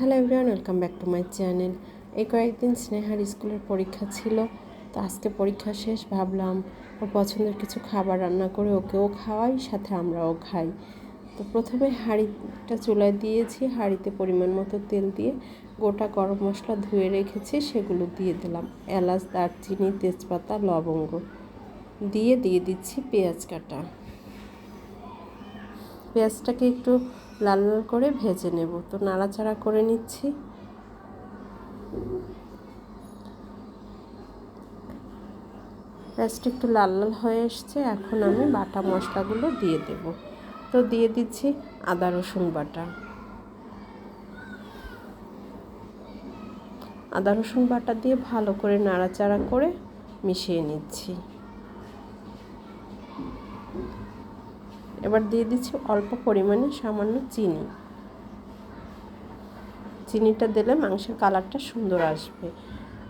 Hello everyone welcome back to my channel এই কয়েকদিন স্নেহার স্কুলের পরীক্ষা ছিল, তো আজকে পরীক্ষা শেষ, ভাবলাম ওর পছন্দের কিছু খাবার রান্না করে ওকেও খাওয়াই, সাথে আমরাও খাই। তো প্রথমে হাঁড়িটা চুলায় দিয়েছি, হাঁড়িতে পরিমাণ মতো তেল দিয়ে গোটা গরম মশলা ধুয়ে রেখেছি, সেগুলো দিয়ে দিলাম। এলাচ, দারচিনি, তেজপাতা, লবঙ্গ। দিয়ে দিয়ে দিচ্ছি পেঁয়াজ কাটা। পেঁয়াজটাকে একটু লাল লাল করে ভেজে নেব। তো নাড়াচাড়া করে নিচ্ছি। পেঁয়াজটা একটু লাল লাল হয়ে এসছে, এখন আমি বাটা মশলাগুলো দিয়ে দেব। তো দিয়ে দিচ্ছি আদা রসুন বাটা। আদা রসুন বাটা দিয়ে ভালো করে নাড়াচাড়া করে মিশিয়ে নিচ্ছি। এবার দিয়ে দিচ্ছি অল্প পরিমাণে সামান্য চিনি। চিনিটা দিলে মাংসের কালারটা সুন্দর আসবে।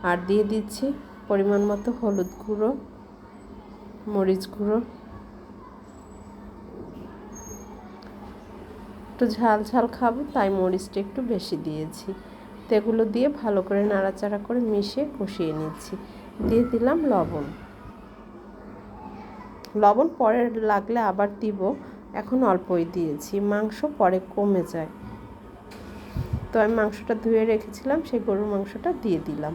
আর দিয়ে দিচ্ছি পরিমাণ মতো হলুদ গুঁড়ো, মরিচ গুঁড়ো। একটু ঝাল ঝাল খাব, তাই মরিচটা একটু বেশি দিয়েছি। তো এগুলো দিয়ে ভালো করে নাড়াচাড়া করে মিশিয়ে কষিয়ে নিচ্ছি। দিয়ে দিলাম লবণ। লবণ পরে লাগলে আবার দিব। এখন অল্পই দিয়েছি, মাংস পরে কমে যায়। তো আমি মাংসটা ধুয়ে রেখেছিলাম, সেই গরুর মাংসটা দিয়ে দিলাম।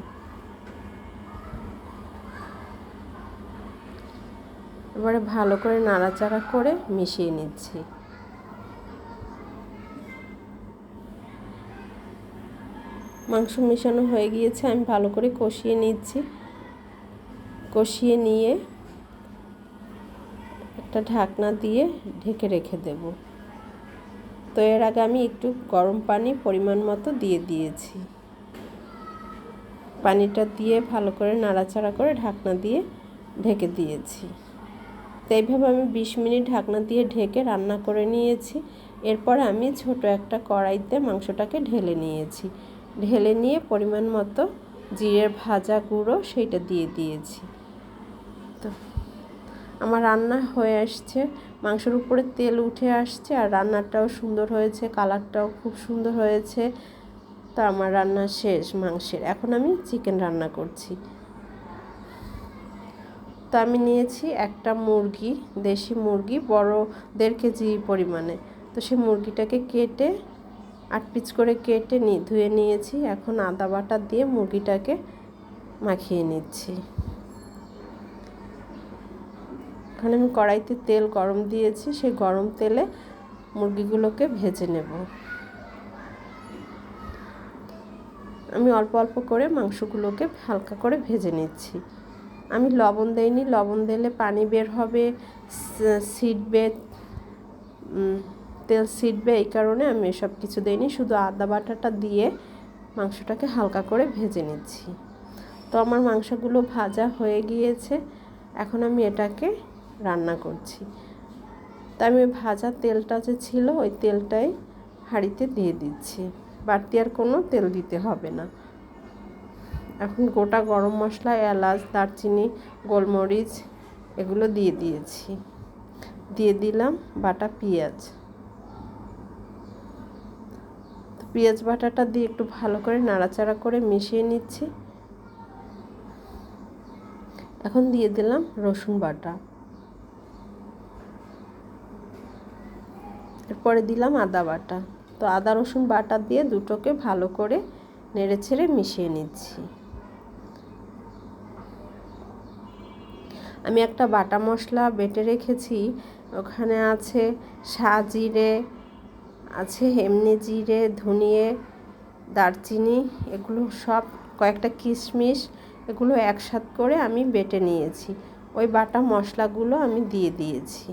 এবারে ভালো করে নাড়াচাড়া করে মিশিয়ে নিচ্ছি। মাংস মেশানো হয়ে গিয়েছে, আমি ভালো করে কষিয়ে নিচ্ছি। কষিয়ে নিয়ে একটা ঢাকনা দিয়ে ঢেকে রেখে দেব। তো এর আগে আমি একটু গরম পানি পরিমাণ মতো দিয়ে দিয়েছি। পানিটা দিয়ে ভালো করে নাড়াচাড়া করে ঢাকনা দিয়ে ঢেকে দিয়েছি। তো এইভাবে আমি বিশ মিনিট ঢাকনা দিয়ে ঢেকে রান্না করে নিয়েছি। এরপর আমি ছোট একটা কড়াইতে মাংসটাকে ঢেলে নিয়েছি। ঢেলে নিয়ে পরিমাণ মতো জিরের ভাজা গুঁড়ো সেইটা দিয়ে দিয়েছি। তো আমার রান্না হয়ে আসছে। মাংসের উপরে তেল উঠে আসছে আর রান্নাটাও সুন্দর হয়েছে, কালারটাও খুব সুন্দর হয়েছে। তো আমার রান্না শেষ মাংসের। এখন আমি চিকেন রান্না করছি। তো আমি নিয়েছি একটা মুরগি, দেশি মুরগি, বড় দেড় কেজি পরিমাণে। তো সেই মুরগিটাকে কেটে, আট পিস করে কেটে নি, ধুয়ে নিয়েছি। এখন আদা বাটা দিয়ে মুরগিটাকে মাখিয়ে নিচ্ছি। এখানে আমি কড়াইতে তেল গরম দিয়েছি, সেই গরম তেলে মুরগিগুলোকে ভেজে নেব। আমি অল্প অল্প করে মাংসগুলোকে হালকা করে ভেজে নিচ্ছি। আমি লবণ দেইনি, লবণ দিলে পানি বের হবে সিটবে তেল সিটবে এই কারণে আমি এসব কিছু দিইনি, শুধু আদা বাটাটা দিয়ে মাংসটাকে হালকা করে ভেজে নিচ্ছি। তো আমার মাংসগুলো ভাজা হয়ে গিয়েছে, এখন আমি এটাকে রান্না করছি। তা আমি ভাজা তেলটা যে ছিল, ওই তেলটাই হাঁড়িতে দিয়ে দিচ্ছি। বাড়তি আর কোনো তেল দিতে হবে না। এখন গোটা গরম মশলা, এলাচ, দারচিনি, গোলমরিচ এগুলো দিয়ে দিয়েছি। দিয়ে দিলাম বাটা পেঁয়াজ। পেঁয়াজ বাটাটা দিয়ে একটু ভালো করে নাড়াচাড়া করে মিশিয়ে নিচ্ছি। এখন দিয়ে দিলাম রসুন বাটা। এরপরে দিলাম আদা বাটা। তো আদা, রসুন বাটা দিয়ে দুটোকে ভালো করে নেড়ে ছেড়ে মিশিয়ে নিচ্ছি। আমি একটা বাটা মশলা বেটে রেখেছি। ওখানে আছে সাজিরে আছে এমনি জিরে, ধনিয়ে, দারচিনি, এগুলো সব কয়েকটা কিশমিশ, এগুলো একসাথ করে আমি বেটে নিয়েছি। ওই বাটা মশলাগুলো আমি দিয়ে দিয়েছি।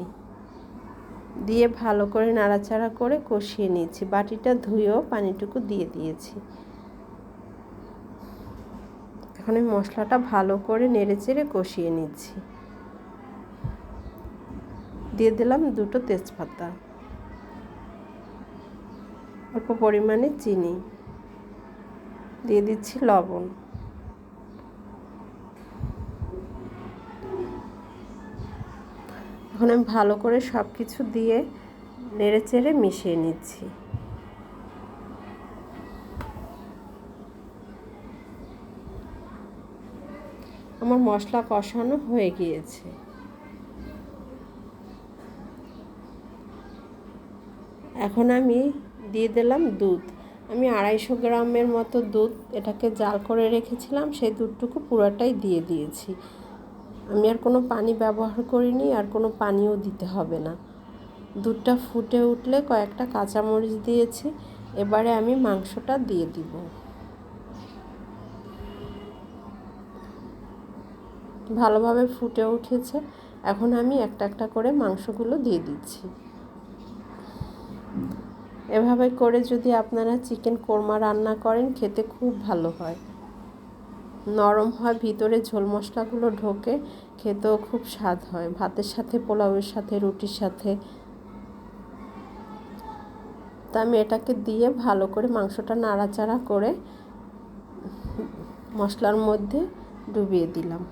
দিয়ে ভালো করে নাড়াচাড়া করে কষিয়ে নিয়েছি। বাটিটা ধুয়েও পানিটুকু দিয়ে দিয়েছি। এখন আমি মশলাটা ভালো করে নেড়ে চেড়ে কষিয়ে নিচ্ছি। দিয়ে দিলাম দুটো তেজপাতা। অল্প পরিমাণে চিনি। দিয়ে দিচ্ছি লবণ। এখন আমি ভালো করে সব কিছু দিয়ে নেড়ে চেড়ে মিশিয়ে নিচ্ছি। আমার মশলা কষানো হয়ে গিয়েছে। এখন আমি দিয়ে দিলাম দুধ। আমি আড়াইশো গ্রামের মতো দুধ এটাকে জাল করে রেখেছিলাম, সেই দুধটুকু পুরোটাই দিয়ে দিয়েছি। আমি আর কোনো পানি ব্যবহার করিনি, আর কোনো পানিও দিতে হবে না। দুধটা ফুটে উঠলে কয়েকটা কাঁচামরিচ দিয়েছি, এবারে আমি মাংসটা দিয়ে দিব। ভালোভাবে ফুটে উঠেছে, এখন আমি একটা একটা করে মাংসগুলো দিয়ে দিচ্ছি। এভাবে করে যদি আপনারা চিকেন কোরমা রান্না করেন, খেতে খুব ভালো হয়। নরম হয় ভিতরে ঝোল মশলাগুলো ঢোকে খেতেও খুব স্বাদ হয়। ভাতের সাথে পোলাওয়ের সাথে রুটির সাথে। তা আমি এটাকে দিয়ে ভালো করে মাংসটা নাড়াচাড়া করে মশলার মধ্যে ডুবিয়ে দিলাম।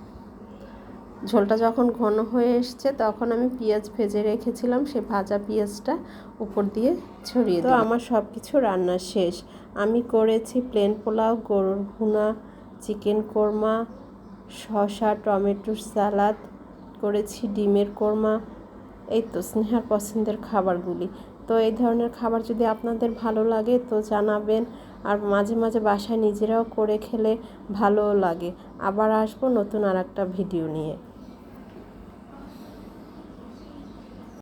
ঝোলটা যখন ঘন হয়ে এসছে তখন আমি পেঁয়াজ ভেজে রেখেছিলাম সে ভাজা পেঁয়াজটা উপর দিয়ে ছড়িয়ে তো আমার সব কিছু রান্না শেষ। আমি করেছি প্লেন পোলাও গরুর ভুনা চিকেন কোরমা, শসা, টমেটোর সালাদ করেছি, ডিমের কোরমা। এই তো স্নেহার পছন্দের খাবারগুলি। তো এই ধরনের খাবার যদি আপনাদের ভালো লাগে তো জানাবেন। আর মাঝে মাঝে বাসায় নিজেরাও করে খেলে ভালোও লাগে। আবার আসব নতুন আর একটা ভিডিও নিয়ে।